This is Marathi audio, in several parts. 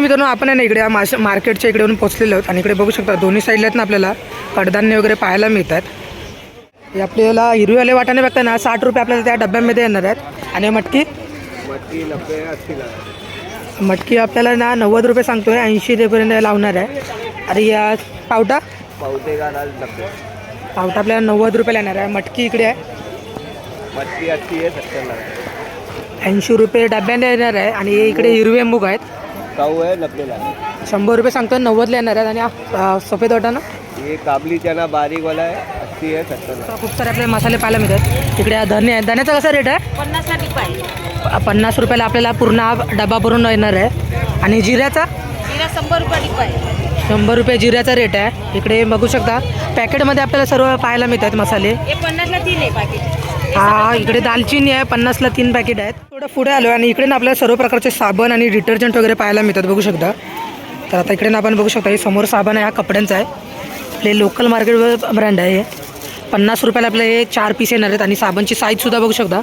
मित्रांनो आपण आहे ना इकडे या माश मार्केटच्या इकडे येऊन पोहोचलेलो आहोत आणि इकडे बघू शकता दोन्ही साईडला आहेत ना आपल्याला कडधान्य वगैरे पाहायला मिळतात. हे आपल्याला हिरवीवाले वाटाणे बघता ना साठ रुपये आपल्याला त्या डब्यामध्ये येणार आहेत. आणि मटकी? मटकी आपल्याला ना नव्वद रुपये सांगतोय ऐंशी रुपयेपर्यंत लावणार आहे. आणि या पावटा? पावटे आपल्याला नव्वद रुपयाला येणार आहे. मटकी इकडे आहे. ऐंशी रुपये डब्याने येणार आहे. आणि इकडे हिरवे मूग आहेत. काऊ है नब्बे लगा शंभर रुपये सांगतोय नव्वदला येणार आहेत. आणि हा, अ, सफेद वाटाणा? ये काबली चना बारीक वाला है अस्सी है सत्तर लगा खूप सारे आपले मसाले पाहायला मिळतात. इकडे हा धने आहे. धण्याचा कसा रेट आहे? पन्नासला डिपाय प- पन्नास रुपयाला आपल्याला पूर्ण हा डबा भरून येणार आहे. आणि जिऱ्याचा? जिरा शंभर रुपये शंभर रुपये जिऱ्याचा रेट आहे. इकडे बघू शकता. पॅकेटमध्ये आपल्याला सर्व पाहायला मिळतात मसाले. हे पन्नासला तीन आहे पाकिट हा इकडे दालचिनी आहे पन्नासला तीन पॅकेट आहेत. थोडं पुढे आलो आणि इकडे ना आपल्याला सर्व प्रकारचे साबण आणि डिटर्जंट वगैरे पाहायला मिळतात बघू शकता. तर आता इकडे ना आपण बघू शकता हे समोर साबण आहे हा कपड्यांचा आहे. आपले लोकल मार्केट ब्रँड आहे हे. पन्नास रुपयाला आपले हे चार पीस येणार आहेत आणि साबणची साईजसुद्धा बघू शकता.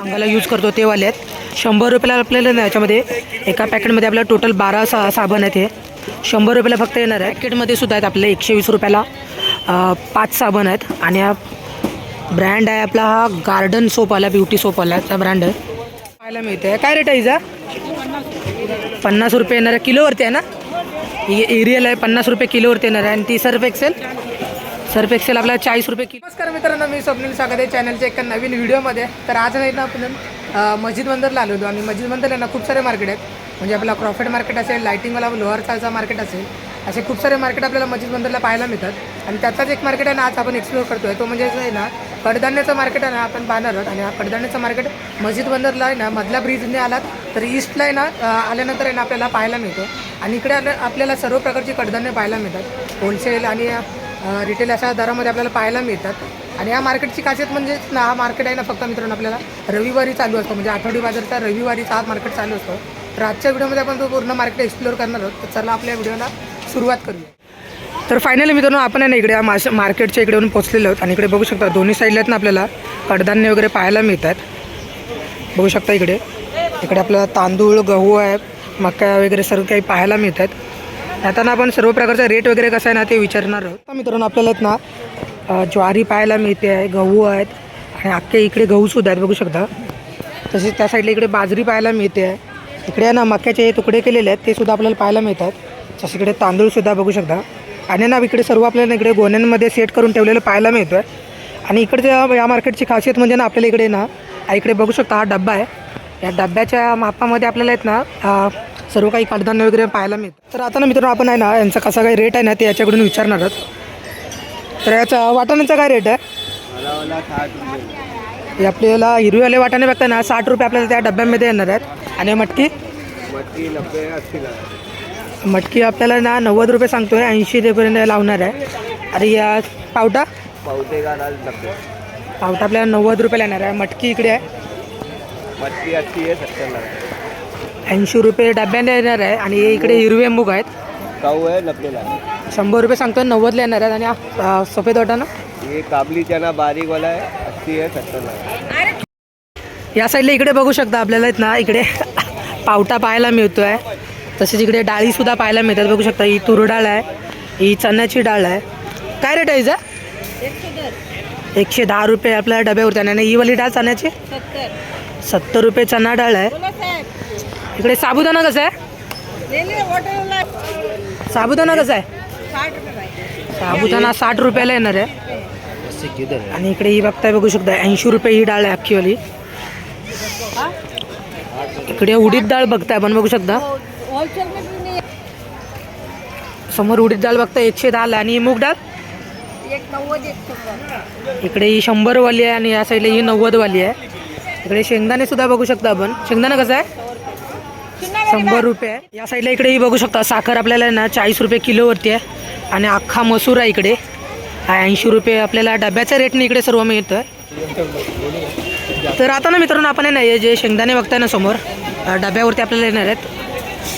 अंगाला यूज करतो ते वाले आहेत. शंभर रुपयाला आपल्याला ना याच्यामध्ये एका पॅकेटमध्ये आपल्याला टोटल बारा सा साबण आहेत हे. शंभर रुपयाला फक्त येणार आहे. पॅकेटमध्ये सुद्धा आहेत आपले एकशे वीस रुपयाला पाच साबण आहेत. आणि ब्रँड आहे आपला हा गार्डन सोप आला ब्युटी सोप आला त्या ब्रँड आहे. पाहायला मिळते काय रेट आहे इजा पन्नास रुपये येणार आहे. किलोवरती आहे ना? एरियल आहे पन्नास रुपये किलोवरती येणार आहे. आणि ती सर्फ एक्सेल? सर्फ एक्सेल आपल्याला चाळीस रुपये किलो. नमस्कार मित्रांनो मी स्वप्नील स्वागत आहे चॅनलच्या एका नवीन व्हिडिओमध्ये. तर आज नाही ना आपण मस्जिद बंदरला आलो होतो. आणि मस्जिद बंदरला ना खूप सारे मार्केट आहेत. म्हणजे आपला प्रॉफिट मार्केट असेल लाईटिंगवाला लोअर चालचा मार्केट असेल. असे खूप सारे मार्केट आपल्याला मस्जिद बंदरला पाहायला मिळतात. आणि त्याचाच एक मार्केट आहे ना आज आपण एक्सप्लोर करतोय. तो म्हणजे आहे ना कडधान्याचं मार्केट आहे ना आपण पाहणार आहोत आणि हा कडधान्याचं मार्केट मस्जिद बंदरला आहे ना मधल्या ब्रिजने आलात तर ईस्टला आहे ना आल्यानंतर आहे ना आपल्याला पाहायला मिळतो. आणि इकडे आपल्याला सर्व प्रकारची कडधान्य पाहायला मिळतात. होलसेल आणि रिटेल अशा दरामध्ये आपल्याला पाहायला मिळतात. आणि या मार्केटची खासियत म्हणजे ना हा मार्केट आहे ना फक्त मित्रांनो आपल्याला रविवारी चालू असतो. म्हणजे आठवडी बाजारचा रविवारीचा हा मार्केट चालू असतो. तर आजच्या व्हिडिओमध्ये आपण तो पूर्ण मार्केट एक्सप्लोअर करणार आहोत. तर चला आपल्या व्हिडिओला सुरुवात करूया. तर फायनली मित्रांनो आपण आहे ना इकडे माश मार्केटच्या इकडे येऊन पोचलेलो आहोत आणि इकडे बघू शकता दोन्ही साईडला आहेत ना आपल्याला कडधान्य वगैरे पाहायला मिळतात. बघू शकता इकडे. इकडे आपल्याला तांदूळ गहू आहे मका वगैरे सर्व काही पाहायला मिळतात. आता ना आपण सर्व प्रकारचा रेट वगैरे कसा आहे ना ते विचारणार आहोत. मित्रांनो आपल्याला ना ज्वारी पाहायला मिळते आहे गहू आहेत आणि अख्खे इकडे गहूसुद्धा आहेत बघू शकता. तसेच त्या साईडला इकडे बाजरी पाहायला मिळते आहे. इकडे आहे ना मक्याचे तुकडे केलेले आहेत ते सुद्धा आपल्याला पाहायला मिळतात. तसे इकडे तांदूळसुद्धा बघू शकता. आणि ना इकडे सर्व आपल्याला इकडे गोण्यांमध्ये सेट करून ठेवलेलं पाहायला मिळतो आहे आणि इकडच्या या मार्केटची खासियत म्हणजे ना आपल्याला इकडे ना इकडे बघू शकता हा डब्बा आहे. या डब्याच्या मापामध्ये आपल्याला आहेत ना सर्व काही कडधान्य वगैरे पाहायला मिळतं. तर आता ना मित्रांनो आपण आहे ना यांचा कसा काही रेट आहे ना ते याच्याकडून विचारणार आहोत. तर याचा वाटाण्याचा काय रेट आहे? हे आपल्याला हिरवीवाले वाटाणे बघता ना साठ रुपये आपल्याला त्या डब्यामध्ये येणार आहेत. आणि मटकी? मटकी नब्बे मटकी आपल्याला ना नव्वद रुपये सांगतोय ऐंशी रुपयेपर्यंत लावणार आहे. आणि या पावटा? पावटे पावटा आपल्याला नव्वद रुपयाला येणार आहे. मटकी इकडे आहे. मटकी लगा ऐंशी रुपये डब्याने येणार आहे आणि इकडे हिरवे मूग आहेत. काऊ शंभर रुपये सांगतोय नव्वदला येणार आहेत. आणि हा, अ, सफेद ये काबली चना बारीक वाला है अस्सी है लगा या साईडला इकडे बघू शकता आपल्याला आहेत ना इकडे पावटा पाहायला मिळतो आहे तसेच इकडे डाळीसुद्धा पाहायला मिळतात. बघू शकता ही तूर डाळ आहे ही चण्याची डाळ आहे. काय रेट आहे हिचा? एकशे दहा रुपये आपल्या डब्यावरती आणि ही वाली डाळ चण्याची? सत्तर रुपये चणा डाळ आहे. इकडे साबुदाणा कसा आहे? साबुदाणा कसा आहे? साबुदाणा साठ रुपयाला येणार आहे. आणि इकडे ही बघताय बघू शकता ऐंशी रुपये ही डाळ आहे अख्खीवाली इकडे उडीद डाळ बघताय आपण बघू शकता. समोर उडीद डाळ बघता एकशे दहाला आणि मूग डाळ नव्वद इकडे ही शंभरवाली आहे आणि या साईडला ही नव्वदवाली आहे. इकडे शेंगदाणे सुद्धा बघू शकता आपण. शेंगदाणा कसं आहे? शंभर रुपये. या साईडला इकडे ही बघू शकता. साखर आपल्याला ना चाळीस रुपये किलोवरती आहे. आणि अख्खा मसूर आहे इकडे. ऐंशी रुपये आपल्याला डब्याच्या रेटने इकडे सर्व मिळतं तर आता ना मित्रांनो आपण आहे ना हे जे शेंगदाणे बघताय ना समोर डब्यावरती आपल्याला येणार आहेत.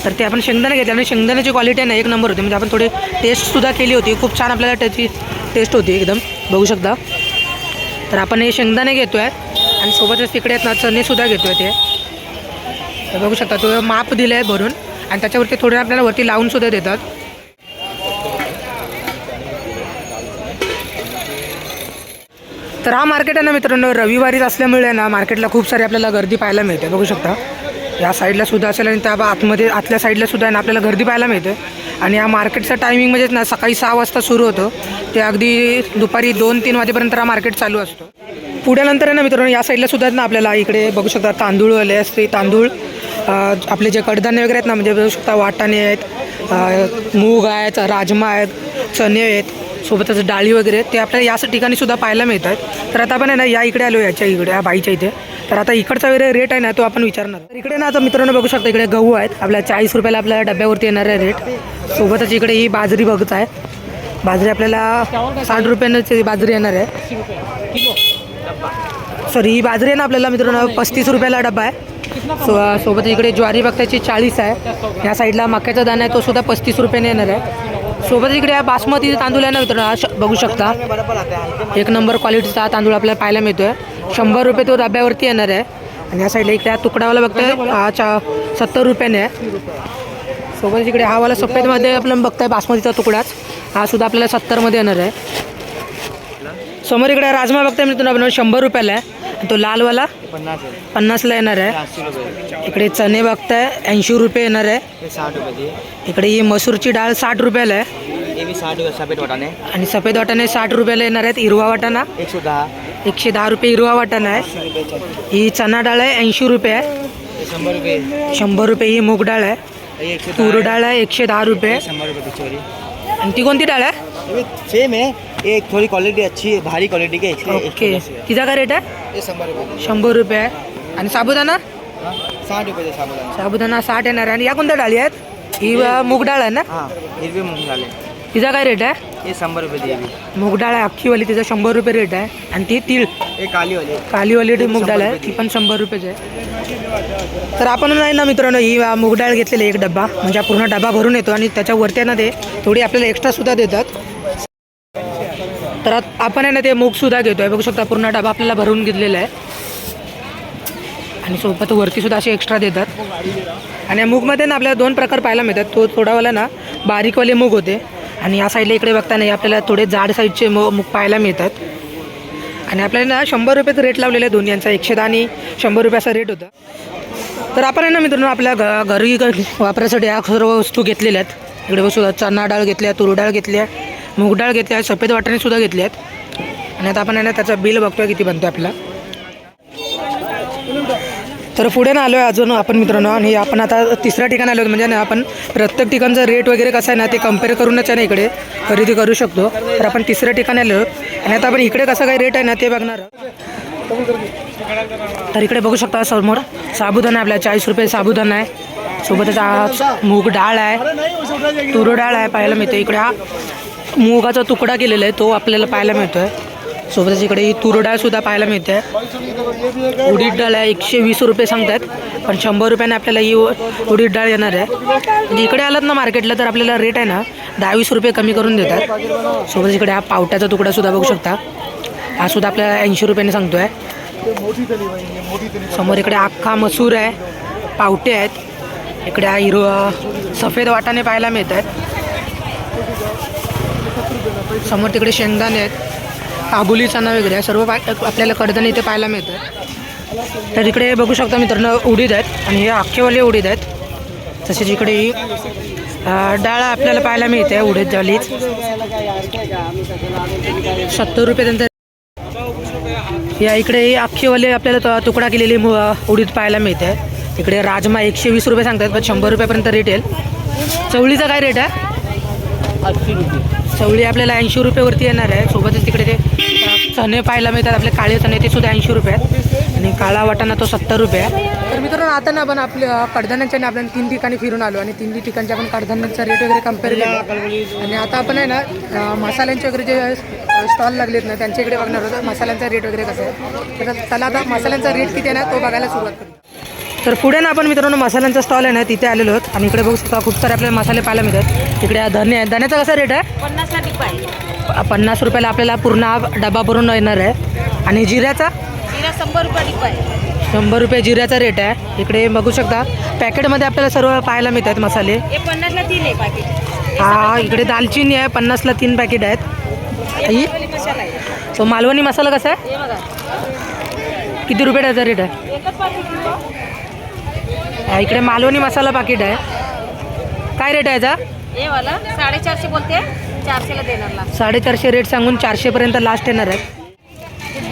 तर ते आपण शेंगदाणे घेतले. आणि शेंगदाण्याची क्वालिटी आहे ना एक नंबर होती. म्हणजे आपण थोडी टेस्टसुद्धा केली होती. खूप छान आपल्याला त्याची टेस्ट होती एकदम. बघू शकता. तर आपण हे शेंगदाणे घेतो आहे आणि सोबतच तिकडे आहेत ना चणेसुद्धा घेतो आहे ते. तर बघू शकता तो माप दिलं आहे भरून. आणि त्याच्यावरती थोडे आपल्याला वरती लावून सुद्धा देतात. तर हा मार्केट आहे ना मित्रांनो रविवारीच असल्यामुळे ना मार्केटला खूप सारी आपल्याला गर्दी पाहायला मिळते. बघू शकता. या साईडला सुद्धा असेल आणि त्या आतमध्ये आतल्या साईडला सुद्धा आहे ना आपल्याला गर्दी पाहायला मिळते. आणि या मार्केटचं टायमिंग म्हणजेच ना सकाळी सहा वाजता सुरू होतं. ते अगदी दुपारी दोन तीन वाजेपर्यंत हा मार्केट चालू असतो. पुढे नंतर आहे ना मित्रांनो या साईडला सुद्धा आहेत ना आपल्याला इकडे बघू शकता तांदूळ आले असते तांदूळ. आपले जे कडधान्य वगैरे आहेत ना म्हणजे बघू शकता वाटाणे आहेत मूग आहेत राजमा आहेत चणे आहेत. सोबतच डाळी वगैरे ते आपल्याला याच ठिकाणी सुद्धा पाहायला मिळत आहेत तर आता आपण आहे ना या इकडे आलो याच्या इकडे या बाईच्या इथे. तर आता इकडचा वगैरे रेट आहे ना तो आपण विचारणार. तर इकडे ना आता मित्रांनो बघू शकता इकडे गहू आहेत. आपल्या चाळीस रुपयाला आपल्या डब्यावरती येणार आहे रेट सोबतच इकडे ही बाजरी बघत आहे. बाजरी आपल्याला साठ रुपयानं बाजरी येणार आहे. सॉरी ही बाजरी आहे ना आपल्याला मित्रांनो पस्तीस रुपयाला डबा आहे. सो सोबत इकडे ज्वारी बघताची चाळीस आहे. या साईडला मक्याचा दाणा आहे तो सुद्धा पस्तीस रुपयाने येणार आहे. सोबत इकडे बासमती तांदूळ आहे ना मित्रांनो हा बघू शकता. एक नंबर क्वालिटीचा तांदूळ आपल्याला पाहायला मिळतोय. शंभर रुपये तो डब्यावरती येणार आहे. आणि या साईडला इकडे हा तुकडावाला बघतोय हा चा सत्तर रुपयाने आहे. सोबत इकडे हा वाला सफेदमध्ये आपल्याला बघताय बासमतीचा तुकडाच हा सुद्धा आपल्याला सत्तरमध्ये येणार आहे. समोर इकडे राजमा बघताय मित्रांनो शंभर रुपयाला आहे. तो लालवाला? पन्नास आहे. पन्नासला येणार आहे. इकडे चणे बघताय ऐंशी रुपये येणार आहे. साठ रुपये इकडे ही मसूरची डाळ साठ रुपयाला आहे. साठ सफेद वाटाणे. आणि सफेद वाटाणे साठ रुपयाला येणार आहेत. हिरवा वाटाणा. एकशे दहा. एकशे दहा रुपये हिरवा वाटाणा आहे. ही चना डाळ आहे ऐंशी रुपये आहे. शंभर रुपये. शंभर रुपये ही मूग डाळ आहे. तूर आहे. डाळ आहे एकशे दहा रुपये. शंभर रुपये आणि ती कोणती डाळ आहे? सेम है ये थोड़ी क्वालिटी अच्छी है भारी क्वालिटी के ओके है। तिचा काय रेट आहे ये शंभर रुपये शंभर रुपये आहे आणि साबुदाणा हाँ, साठ रुपये दे साबुदाना। साबुदाणा साठ येणार आहे. आणि या कोणत्या डाळी आहेत? ही अ, मूग डाळ आहे ना? हाँ हिरवे मूंग डाले तिचा काय रेट आहे? ये शंभर रुपये दी अभी। मूग डाळ आहे अख्खीवाली तिचा शंभर रुपये रेट आहे. आणि ती तीळ. ये काली वाली कालीवाली ती मूग डाळ आहे ती पण शंभर रुपयाची आहे. तर आपण नाही ना मित्रांनो ही अ, मूग डाळ घेतलेली आहे एक डब्बा. म्हणजे हा पूर्ण डबा भरून येतो आणि त्याच्यावरती आहे ना ते थोडी आपल्याला एक्स्ट्रा सुद्धा देतात. तर आत- आपण आहे ना ते मूगसुद्धा घेतो आहे बघू शकता पूर्ण डबा आपल्याला भरून घेतलेला आहे. आणि सोबत वरतीसुद्धा असे एक्स्ट्रा देतात. आणि या मूगमध्ये ना आपल्याला दोन प्रकार पाहायला मिळतात. तो थोडावाला ना बारीकवाले मूग होते. आणि या साईडला इकडे बघता नाही आपल्याला थोडे जाड साईजचे मू मूग पाहायला मिळतात. आणि आपल्याला ना शंभर रुपयाचा रेट लावलेला आहे दोन्ही यांचा एकशे दहा आणि शंभर रुपयाचा रेट होता. तर आपण आहे ना मित्रांनो आपल्या घ घरी ग- वापरासाठी या सर्व वस्तू घेतलेल्या आहेत. इकडे बसू चणा डाळ घेतल्या तुरडाळ घेतल्या मूग डाळ आहे सफेद वाटाणे सुद्धा घेतले आहेत. आणि आता आपण आहे ना त्याचं बिल बघतोय किती बनतो आपला तर पुढे ना आलो आहे अजून आपण मित्रांनो आणि आपण आता तिसऱ्या ठिकाणी आलो म्हणजे ना आपण प्रत्येक ठिकाणचा रेट वगैरे कसं आहे ना ते कंपेअर करूनच आहे ना इकडे. खरेदी करू शकतो. तर आपण तिसऱ्या ठिकाणी आलो आणि आता आपण इकडे कसं काय रेट आहे ना ते बघणार. तर इकडे बघू शकता समोर साबुदाणा आपल्या चाळीस रुपये साबुदाणा आहे. सोबतच मूग डाळ आहे. तुरडाळ आहे पाहायला मिळते इकडे हा. मुगाचा तुकडा केलेला आहे तो आपल्याला पाहायला मिळतो आहे सोबतच इकडे ही पाहायला मिळते. उडीद डाळ आहे एकशे वीस रुपये सांगतात पण शंभर रुपयाने आपल्याला ही उडीद डाळ येणार आहे. म्हणजे इकडे आलात ना मार्केटला तर आपल्याला रेट आहे ना दहा वीस रुपये कमी करून देतात. सोबत इकडे हा पावट्याचा तुकडासुद्धा बघू शकता. हा सुद्धा आपल्याला ऐंशी रुपयाने सांगतोय. समोर इकडे अख्खा मसूर आहे पावटे आहेत. इकडे हा हिरो सफेद वाटाणे पाहायला मिळत आहेत समोर तिकडे शेंगदाणे आहेत. काबुली चणा वगैरे आहे. सर्व पा- आपल्याला कडधान्य इथे पाहायला मिळतं. तर इकडे बघू शकता मित्रांनो उडीद आहेत आणि हे अख्खेवाले उडीद आहेत. तसेच इकडे ही डाळ आपल्याला पाहायला मिळते उडीद डाळीच सत्तर रुपये या इकडे ही आपल्याला तुकडा केलेली उडीद पाहायला मिळते. इकडे राजमा एकशे वीस रुपये सांगतात पण शंभर रुपयापर्यंत रेट येईल. चवळीचा काय रेट आहे? रुपये. चवळी आपल्याला ऐंशी रुपयेवरती येणार आहे. सोबतच तिकडे ते चणे पाहायला मिळतात. आपले काळे चणे ते सुद्धा ऐंशी रुपये आहेत. आणि काळा वाटाणा तो सत्तर रुपये आहे. तर मित्रांनो आता ना आपण आपल्या कडधान्यांच्या आपण तीन ठिकाणी फिरून आलो. आणि तीन ठिकाणच्या आपण कडधान्यांचा रेट वगैरे कंपेअर केला. आणि आता आपण आहे ना मसाल्यांचे वगैरे जे स्टॉल लागलेत ना त्यांच्या इकडे बघणार होतो मसाल्यांचा रेट वगैरे कसा आहे? तर त्याला आता मसाल्यांचा रेट किती आहे ना तो बघायला सुरुवात करू. तर पुढे ना आपण मित्रांनो मसाल्यांचा स्टॉल आहे ना तिथे आलेलो आहोत. आणि इकडे बघू शकता खूप सारे आपल्याला मसाले पाहायला मिळतात. इकडे हा धने आहे. धण्याचा कसा रेट आहे? पन्नासला डिब्बा आहे प- पन्नास रुपयाला आपल्याला पूर्ण हा डबा भरून येणार आहे. आणि जिऱ्याचा? जिरा शंभर रुपये डिब्बा आहे शंभर रुपये जिऱ्याचा रेट आहे. इकडे बघू शकता पॅकेटमध्ये आपल्याला सर्व पाहायला मिळतात मसाले. हे पन्नासला तीन आहे पाकिट हा इकडे दालचिनी आहे. पन्नासला तीन पॅकेट आहेत. तो मालवणी मसाला कसा आहे? किती रुपये त्याचा रेट आहे. इकडे मालवणी मसाला पाकिट आहे. काय रेट आहे याचा? साडेचारशे बोलते. चारशेला देणार ला साडेचारशे रेट सांगून चारशेपर्यंत लास्ट येणार आहे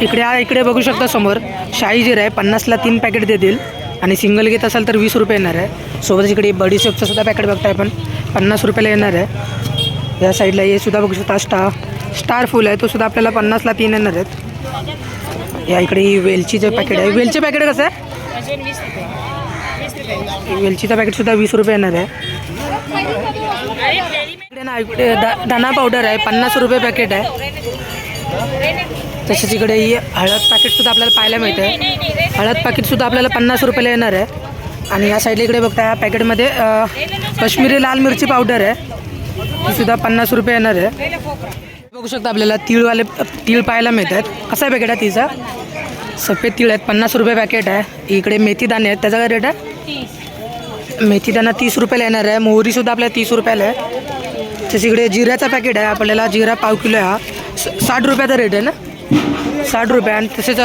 इकडे हा इकडे बघू शकता समोर शाही जिरा आहे. पन्नासला तीन पॅकेट देतील. आणि सिंगल घेत असाल तर वीस रुपये येणार आहे. सोबतच इकडे बडीशेपचं सुद्धा पॅकेट बघताय पण पन्नास रुपयाला येणार आहे. या साईडला हे सुद्धा बघू शकता. स्टार स्टार फुल आहे. तो सुद्धा आपल्याला पन्नासला तीन येणार आहेत. या इकडे ही वेलचीचं पॅकेट आहे. वेलची पॅकेट कसं आहे अजून वीस रुपये वीस रुपये वेलचीचं पॅकेट सुद्धा वीस रुपये येणार आहे. इकडे ना इकडे द- पावडर आहे पन्नास रुपये पॅकेट आहे. तसेच इकडे ही हळद पॅकेटसुद्धा आपल्याला पाहायला मिळते. हळद पॅकेटसुद्धा आपल्याला पन्नास रुपयाला येणार आहे. आणि या साईडला इकडे बघता या पॅकेटमध्ये अ, कश्मीरी लाल मिरची पावडर आहे. ती सुद्धा पन्नास रुपये येणार आहे. बघू शकता आपल्याला तीळवाले तीळ पाहायला मिळतात. कसा आहे पॅकेट आहे तिचा? सफेद तीळ आहेत पन्नास रुपये पॅकेट आहे. इकडे मेथीदाणे आहेत. त्याचा काय रेट आहे? मेथीदाणा तीस रुपयाला येणार आहे. मोहरीसुद्धा आपल्याला तीस रुपयाला आहे. तसं इकडे जिऱ्याचा पॅकेट आहे. आपल्याला जिरा पाव किलो आहे हा. स- साठ रुपयाचा रेट आहे ना? साठ रुपये. आणि तसेच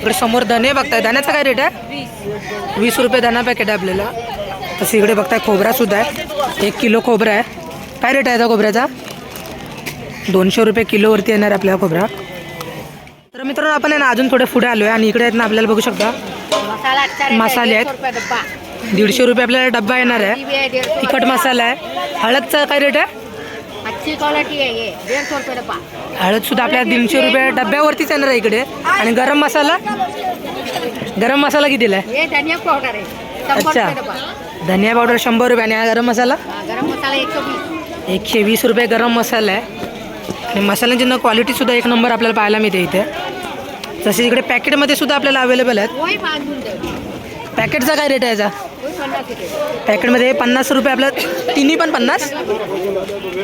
इकडे समोर धने बघताय. धण्याचा काय रेट आहे? वीस रुपये दाणा पॅकेट आहे आपल्याला. तसं इकडे बघताय खोबरासुद्धा आहे. एक किलो खोबरा आहे. काय रेट आहे त्या खोबऱ्याचा? दोनशे रुपये किलोवरती येणार आहे आपल्याला खोबरा. तर मित्रांनो आपण आहे ना अजून थोडे पुढे आलो आहे आणि इकडे आहेत ना आपल्याला बघू शकता. मसाला आहेत. दीडशे रुपये आपल्याला डब्बा येणार आहे. तिखट मसाला आहे. हळदचा काय रेट आहे? अच्छी क्वालिटी हळद सुद्धा आपल्याला दीडशे रुपये डब्यावरतीच येणार आहे इकडे. आणि गरम मसाला? गरम मसाला कितीला आहे? ये धनिया पाउडर है शंबर अच्छा. धनिया पावडर शंभर रुपये आणि गरम मसाला? गरम मसाला एकशे वीस रुपये गरम मसाला आहे. आणि मसाल्यांची ना क्वालिटीसुद्धा एक नंबर आपल्याला पाहायला मिळते इथे. तसेच इकडे पॅकेटमध्ये सुद्धा आपल्याला अवेलेबल आहेत. पॅकेटचा काय रेट आहे याचा? पॅकेटमध्ये पन्नास रुपये. आपल्या तिन्ही पण पन्नास?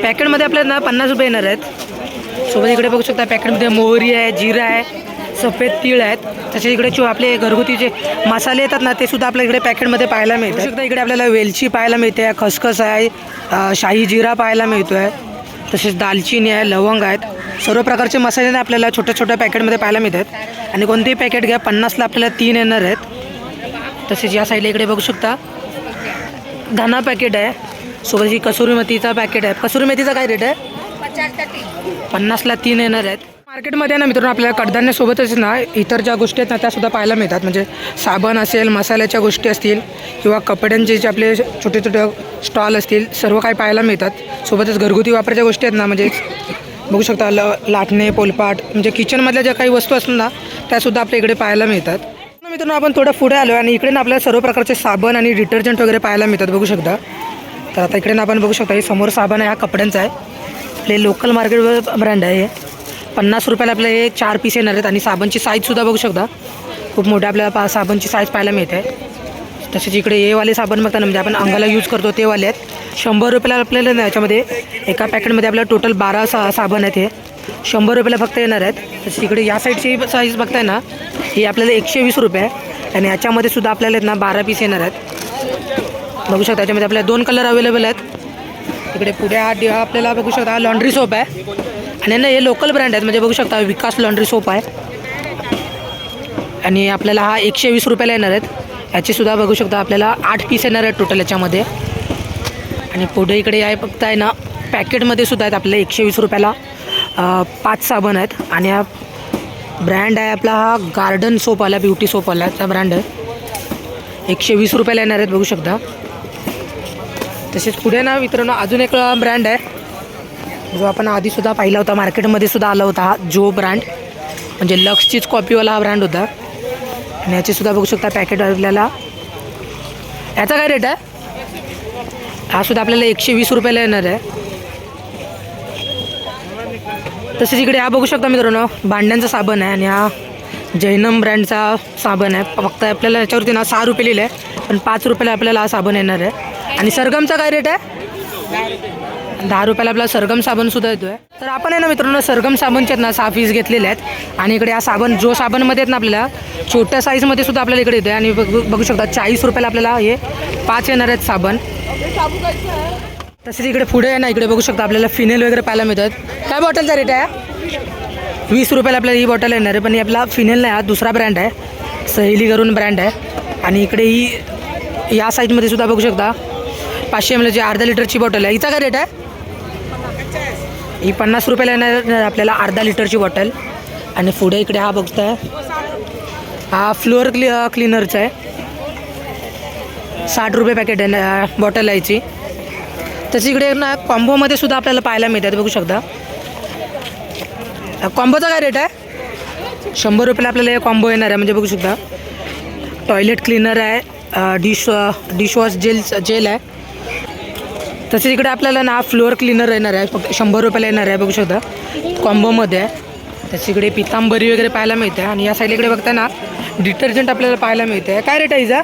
पॅकेटमध्ये आपल्याला ना पन्नास रुपये येणार आहेत. सोबत इकडे बघू शकता पॅकेटमध्ये मोहरी आहे जिरा आहे सफेद तीळ आहेत. तसेच इकडे जो आपले घरगुती जे मसाले येतात ना ते सुद्धा आपल्या इकडे पॅकेटमध्ये पाहायला मिळतात. इकडे आपल्याला वेलची पाहायला मिळते खसखस आहे शाही जिरा पाहायला मिळतो आहे तसेच दालचिनी आहे लवंग आहेत. सर्व प्रकारचे मसाले ना आपल्याला छोट्या छोट्या पॅकेटमध्ये पाहायला मिळतात. आणि कोणतेही पॅकेट घ्या पन्नासला आपल्याला तीन येणार आहेत. तसेच या साईडला इकडे बघू शकता. धना पॅकेट आहे. सोबत ही कसुरी मेथीचा पॅकेट आहे. कसुरी मेथीचा काय रेट आहे? पन्नासला तीन येणार आहेत. मार्केटमध्ये ना मित्रांनो आपल्याला कडधान्यासोबतच ना इतर ज्या गोष्टी आहेत ना त्यासुद्धा पाहायला मिळतात. म्हणजे साबण असेल मसाल्याच्या गोष्टी असतील किंवा कपड्यांचे जे आपले छोटे छोटे स्टॉल असतील सर्व काही पाहायला मिळतात. सोबतच घरगुती वापराच्या गोष्टी आहेत ना म्हणजे बघू शकता ल लाटणे पोलपाट म्हणजे किचनमधल्या ज्या काही वस्तू असतात ना त्यासुद्धा आपल्या इकडे पाहायला मिळतात. मित्रांनो आपण थोडं पुढे आलो आणि इकडे ना आपल्याला सर्व प्रकारचे साबण आणि डिटर्जंट वगैरे पाहायला मिळतात बघू शकता. तर आता इकडे ना आपण बघू शकता हे समोर साबण आहे हा कपड्यांचा आहे. आपले लोकल मार्केट ब्रँड आहे हे. पन्नास रुपयाला आपले हे चार पीस येणार आहेत. आणि साबणची साईजसुद्धा बघू शकता. खूप मोठ्या आपल्याला पा साबणची साईज पाहायला मिळते. तसेच इकडे हे वाले साबण बघता ना म्हणजे आपण अंगाला यूज करतो ते वाले आहेत. शंभर रुपयाला आपल्याला ना याच्यामध्ये एका पॅकेटमध्ये आपल्याला टोटल बारा सा साबण आहेत हे. शंभर रुपयाला फक्त येणार आहेत. तसेच इकडे या साईडची साईज बघताय ना ही आपल्याला एकशे वीस रुपये आहे. आणि याच्यामध्ये सुद्धा आपल्याला आहेत ना बारा पीस येणार आहेत. बघू शकता याच्यामध्ये आपल्याला दोन कलर अवेलेबल आहेत. इकडे पुढे हा हा आपल्याला बघू शकता हा लॉन्ड्री सोप आहे. आणि ना हे लोकल ब्रँड आहेत. म्हणजे बघू शकता विकास लॉन्ड्री सोप आहे. आणि आपल्याला हा एकशे वीस रुपयाला येणार आहेत. ह्याचीसुद्धा बघू शकता आपल्याला आठ पीस येणार आहेत टोटल याच्यामध्ये. आणि पुढे इकडे आहे फक्त आहे ना पॅकेटमध्ये सुद्धा आहेत आपल्याला एकशे वीस रुपयाला पाच साबण आहेत. आणि हा ब्रँड आहे आपला हा गार्डन सोप आला ब्युटी सोप आला त्या ब्रँड आहे. एकशे वीस रुपयाला येणार आहेत बघू शकता. तसेच पुढे ना मित्रांनो अजून एक ब्रँड आहे. जो आपण आधीसुद्धा पाहिला होता मार्केटमध्ये सुद्धा आला होता हा जो ब्रँड म्हणजे लक्सचीच कॉपीवाला हा ब्रँड होता. आणि याचीसुद्धा बघू शकता पॅकेट आपल्याला. याचा काय रेट आहे? हा सुद्धा आपल्याला एकशे वीस रुपयाला येणार आहे. तसेच इकडे हा बघू शकता मित्रांनो भांड्यांचा साबण आहे आणि हा जैनम ब्रँडचा साबण आहे. फक्त आपल्याला याच्यावरती ना सहा रुपये लिहिलं आहे पण पाच रुपयाला आपल्याला हा साबण येणार आहे. आणि सरगमचा काय रेट आहे? दहा रुपयाला आपला सरगम साबण सुद्धा येतोय. तर आपण आहे ना मित्रांनो सरगम साबणचे आहेत ना सहा पीस घेतलेले आहेत. आणि इकडे हा साबण जो साबणमध्ये आहेत ना आपल्याला छोट्या साईजमध्ये सुद्धा आपल्याला इकडे येतोय. आणि बघू बघू शकता चाळीस रुपयाला आपल्याला हे पाच येणार आहेत साबण. तसेच इकडे पुढे आहे ना इकडे बघू शकता आपल्याला फिनेल वगैरे पाहायला मिळतात. काय बॉटलचा रेट आहे? वीस रुपयाला आपल्याला ही बॉटल येणार आहे पण ही आपला फिनेल नाही हा दुसरा ब्रँड आहे. सहेली करून ब्रँड आहे. आणि इकडे ही या साईजमध्ये सुद्धा बघू शकता. पाचशे एम एलची अर्धा लिटरची बॉटल आहे. हिचा काय रेट आहे? ही पन्नास रुपयाला येणार आपल्याला अर्धा लिटरची बॉटल आणि पुढे इकडे हा बघताय. हा फ्लोअर क्लि क्लिनरचा आहे. साठ रुपये पॅकेट आहे ना बॉटल आहे याची. तशी इकडे ना कॉम्बोमध्ये सुद्धा आपल्याला पाहायला मिळतात बघू शकता. कॉम्बोचा काय रेट आहे? शंभर रुपयाला आपल्याला हे कॉम्बो येणार आहे म्हणजे बघू शकता. टॉयलेट क्लीनर आहे डिश डिशवॉश जेल जेल आहे. तसेच इकडे आपल्याला ना फ्लोअर क्लीनर येणार आहे. फक्त शंभर रुपयाला येणार आहे बघू शकता. कॉम्बोमध्ये आहे. तसे इकडे पितांबरी वगैरे पाहायला मिळते. आणि या साईड इकडे बघता ना डिटर्जंट आपल्याला पाहायला मिळते. काय रेट आहे इजा?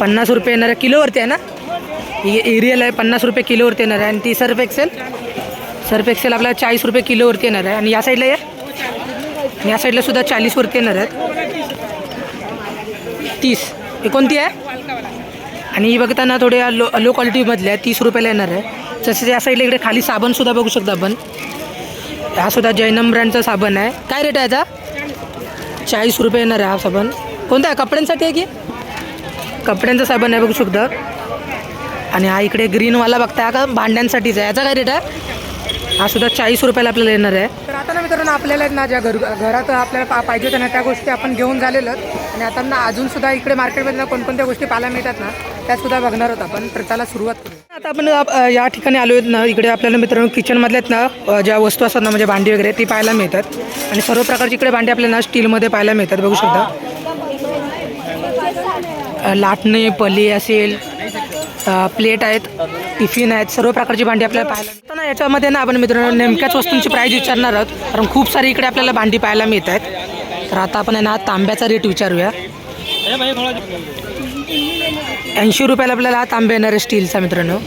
पन्नास रुपये येणार आहे. किलोवरती आहे ना? ही एरियल आहे. पन्नास रुपये किलोवरती येणार आहे. आणि ती सर्फ एक्सेल सर्फ एक्सेल आपल्याला चाळीस रुपये किलोवरती येणार आहे. आणि या साईडला ये या साईडला सुद्धा चाळीसवरती येणार आहेत. तीस. हे कोणती आहे? आणि ही बघताना थोड्या लो लो क्वालिटीमधल्या तीस रुपयाला येणार आहे. तसेच या साईडला इकडे खाली साबणसुद्धा बघू शकतो आपण. हा सुद्धा जैनम ब्रँडचा साबण आहे. काय रेट आहे याचा? चाळीस रुपये येणार आहे हा साबण. कोणता आहे? कपड्यांसाठी आहे की? कपड्यांचा साबण आहे बघू शकता. आणि हा इकडे ग्रीनवाला बघताय का? भांड्यांसाठीच आहे. याचा काय रेट आहे? हा सुद्धा चाळीस रुपयाला आपल्याला येणार आहे. तर आता ना मित्रांनो आपल्याला आहेत ना ज्या घर घरात आपल्याला पा पाहिजे होत्या ना त्या गोष्टी आपण घेऊन झालेलं आणि आता ना अजूनसुद्धा इकडे मार्केटमध्ये ना कोणकोणत्या गोष्टी पाहायला मिळतात ना त्यासुद्धा बघणार आहोत आपण. तर त्याला सुरुवात करू आता आपण या ठिकाणी आलो आहेत ना इकडे आपल्याला मित्रांनो किचनमधल्या आहेत ना ज्या वस्तू असतात ना म्हणजे भांडी वगैरे ती पाहायला मिळतात. आणि सर्व प्रकारची इकडे भांडी आपल्याला स्टीलमध्ये पाहायला मिळतात बघू शकता. लाटणे पली असेल प्लेट आहेत टिफिन आहेत सर्व प्रकारची भांडी आपल्याला पाहायला ना याच्यामध्ये ना आपण मित्रांनो नेमक्याच वस्तूंची प्राईज विचारणार आहोत कारण खूप सारी इकडे आपल्याला भांडी पाहायला मिळत आहेत तर आता आपण आहे ना तांब्याचा रेट विचारूया. ऐंशी रुपयाला आपल्याला हा तांबे येणार आहे स्टीलचा मित्रांनो.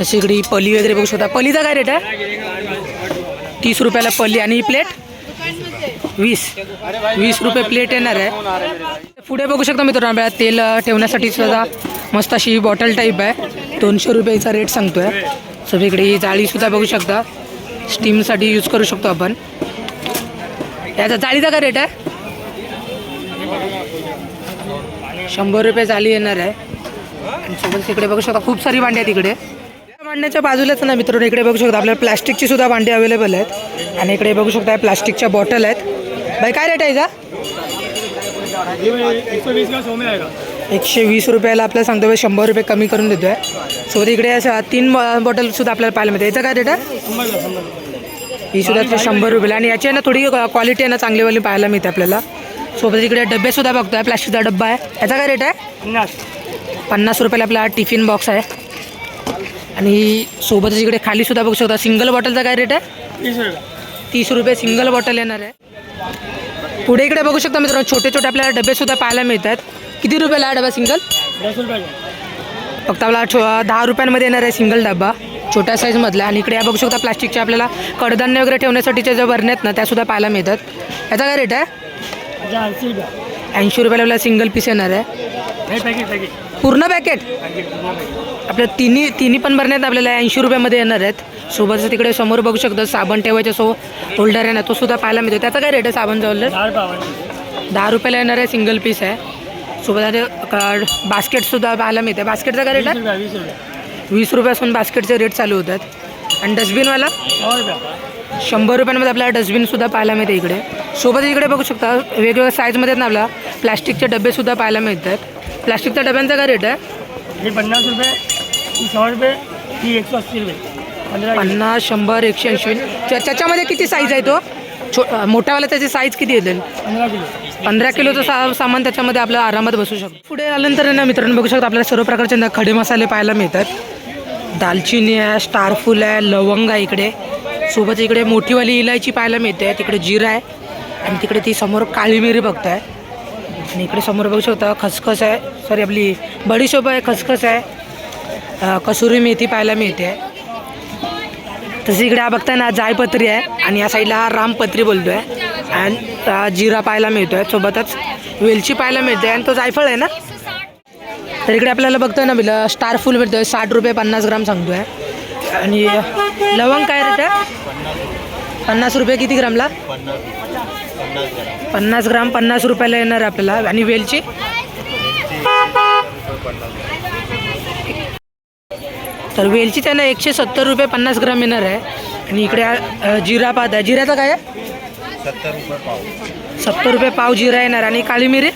तशी इकडे पली वगैरे बघू शकता. पलीचा काय रेट आहे? तीस रुपयाला पली आणि ही प्लेट वीस. वीस रुपये प्लेट येणार आहे. पुढे बघू शकता मित्रांनो आपल्याला तेल ठेवण्यासाठी सुद्धा मस्त अशी बॉटल टाईप आहे. दोनशे रुपयाचा रेट सांगतोय. सगळीकडे ही जाळीसुद्धा बघू शकता. स्टीमसाठी यूज करू शकतो आपण. याचा जाळीचा काय रेट आहे? शंभर रुपये जाळी येणार आहे. आणि सोबत इकडे बघू शकता खूप सारी भांडी आहेत इकडे. भांड्याच्या बाजूलाच ना मित्रांनो इकडे बघू शकता आपल्याला प्लास्टिकची सुद्धा भांडी अवेलेबल आहेत. आणि इकडे बघू शकता प्लास्टिकच्या बॉटल आहेत. बाई काय रेट आहे याचा एकशे वीस रुपयाला आपल्याला सांगतो बाई शंभर रुपये कमी करून देतो आहे सोबत इकडे अशा तीन बॉटल सुद्धा आपल्याला पाहायला मिळते याचा काय रेट आहे? ही सुद्धा शंभर रुपयाला. आणि याची आहे ना थोडी क्वालिटी आहे ना चांगलीवाली पाहायला मिळते आपल्याला. सोबत इकडे डबे सुद्धा बघतोय प्लास्टिकचा डब्बा आहे. याचा काय रेट आहे? पन्नास. रुपयाला आपला टिफिन बॉक्स आहे. आणि सोबतच इकडे खाली सुद्धा बघू शकता सिंगल बॉटलचा काय रेट आहे? तीस रुपये. सिंगल बॉटल येणार आहे. पुढे इकडे बघू शकता मित्रांनो छोटे छोटे आपल्याला डबे सुद्धा पाहायला मिळतात. किती रुपयाला हा डबा सिंगल फक्त आपला छो दहा रुपयांमध्ये येणार आहे सिंगल डबा छोट्या साईजमधला आणि इकडे या बघू शकता प्लास्टिकच्या आपल्याला कडधान्य वगैरे ठेवण्यासाठीच्या ज्या बरण्या आहेत ना त्या सुद्धा पाहायला मिळतात. याचा काय रेट आहे? ऐंशी रुपयाला आपल्याला सिंगल पीस येणार आहे. पूर्ण पॅकेट आपल्या तिन्ही तिन्ही पण भरण्यात आपल्याला ऐंशी रुपयामध्ये येणार आहेत. सोबतच तिकडे समोर बघू शकता साबण ठेवायचा सो होल्डर आहे ना तो सुद्धा पाहायला मिळतो. त्याचा काय रेट आहे साबण जवळ दहा रुपयाला येणार आहे सिंगल पीस आहे. सोबत बास्केटसुद्धा पाहायला मिळते. बास्केटचा काय रेट आहे? वीस रुपयापासून बास्केटचे रेट चालू होतात. आणि डस्टबिनवाला शंभर रुपयांमध्ये आपल्याला डस्टबिनसुद्धा पाहायला मिळते इकडे. सोबत इकडे बघू शकता वेगवेगळ्या साईजमध्ये आहेत ना आपला प्लॅस्टिकचे डबेसुद्धा पाहायला मिळतात. प्लॅस्टिकच्या डब्यांचा काय रेट आहे? हे पन्नास रुपये ही सौ रुपये ही एकशे अस्सी रुपये. पन्नास शंभर एकशे ऐंशी. त्या- त्याच्यामध्ये किती साईज आहे तो? छो अं, मोठावाला त्याची साईज किती येतील? पंधरा किलो. पंधरा किलोचं सा सामान त्याच्यामध्ये आपल्या आरामात बसू शकतो. पुढे आल्यानंतर ना मित्रांनो बघू शकता आपल्याला सर्व प्रकारचे ना खडे मसाले पाहायला मिळतात. दालचिनी आहे स्टारफुल आहे लवंग आहे इकडे. सोबत इकडे मोठीवाली इलायची पाहायला मिळते. तिकडे जिरा आहे. आणि तिकडे ती समोर काळी मिरी बघताय. आणि इकडे समोर बघू शकता खसखस आहे. सॉरी आपली बडीशोप आहे खसखस आहे. कसुरी मेथी पाहायला मिळते. तसं इकडे हा बघताय ना जायपत्री आहे. आणि या साईडला हा रामपत्री बोलतोय. आणि जिरा पाहायला मिळतोय सोबतच. वेलची पाहायला मिळते. आणि तो जायफळ आहे ना? तर इकडे आपल्याला बघतोय ना बिला स्टार फुल भेटतोय साठ रुपये पन्नास ग्राम सांगतोय. आणि लवंग काय रेट आहे? पन्नास रुपये किती ग्रामला? पन्नास ग्राम पन्नास रुपयाला येणार आहे आपल्याला. आणि वेलची? तर वेलचीच आहे ना एकशे सत्तर रुपये पन्नास ग्राम येणार आहे. आणि इकडे जिरा पात आहे जिऱ्याचा काय आहे? सत्तर रुपये पाव जिरा येणार. आणि काळी मिरी?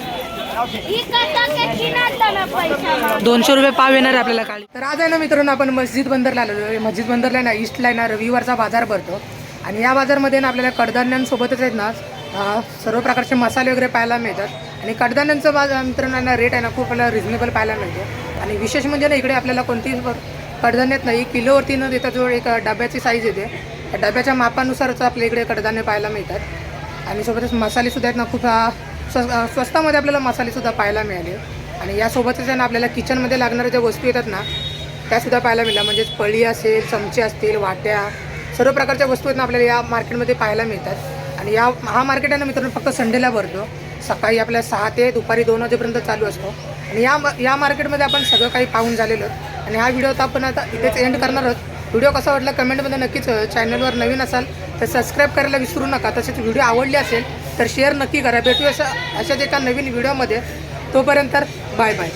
दोनशे रुपये पाव येणार आहे आपल्याला काळी तर आज आहे ना मित्रांनो आपण मस्जिद बंदरला आलेलो मस्जिद बंदरला आहे ना ईस्टला ना रविवारचा बाजार भरतो. आणि या बाजारमध्ये ना आपल्याला कडधान्यांसोबतच आहेत ना सर्व प्रकारचे मसाले वगैरे पाहायला मिळतात. आणि कडधान्यांचं बाजार मित्रांनो ना रेट आहे ना खूप आपल्याला रिझनेबल पाहायला मिळतो. आणि विशेष म्हणजे ना इकडे आपल्याला कोणतीही कडधान्यात नाही किलोवरती न देता जो एक डब्याची साईज येते त्या डब्याच्या मापानुसारच आपल्या इकडे कडधान्य पाहायला मिळतात. आणि सोबतच मसालेसुद्धा आहेत ना खूप स्व स्वस्तामध्ये आपल्याला मसालेसुद्धा पाहायला मिळाले. आणि यासोबतच ना आपल्याला किचनमध्ये लागणाऱ्या ज्या वस्तू येतात ना त्यासुद्धा पाहायला मिळाल्या. म्हणजेच पळी असेल चमचे असतील वाट्या सर्व प्रकारच्या वस्तू आहेत ना आपल्याला या मार्केटमध्ये पाहायला मिळतात. आणि या हा मार्केट आहे ना मित्रांनो फक्त संडेला भरतो. सकाळी आपल्या सहा ते दुपारी दोन वाजेपर्यंत चालू असतो. आणि या या मार्केटमध्ये आपण सगळं काही पाहून झालेलं आणि हा व्हिडिओ तर आपण आता इथेच एंड करणार आहोत. व्हिडिओ कसा वाटला कमेंटमध्ये नक्कीच चॅनलवर नवीन असाल तर सबस्क्राईब करायला विसरू नका. तसेच व्हिडिओ आवडली असेल तर शेअर नक्की करा. भेटूया अशा अशाच एका नवीन व्हिडिओमध्ये तोपर्यंत बाय बाय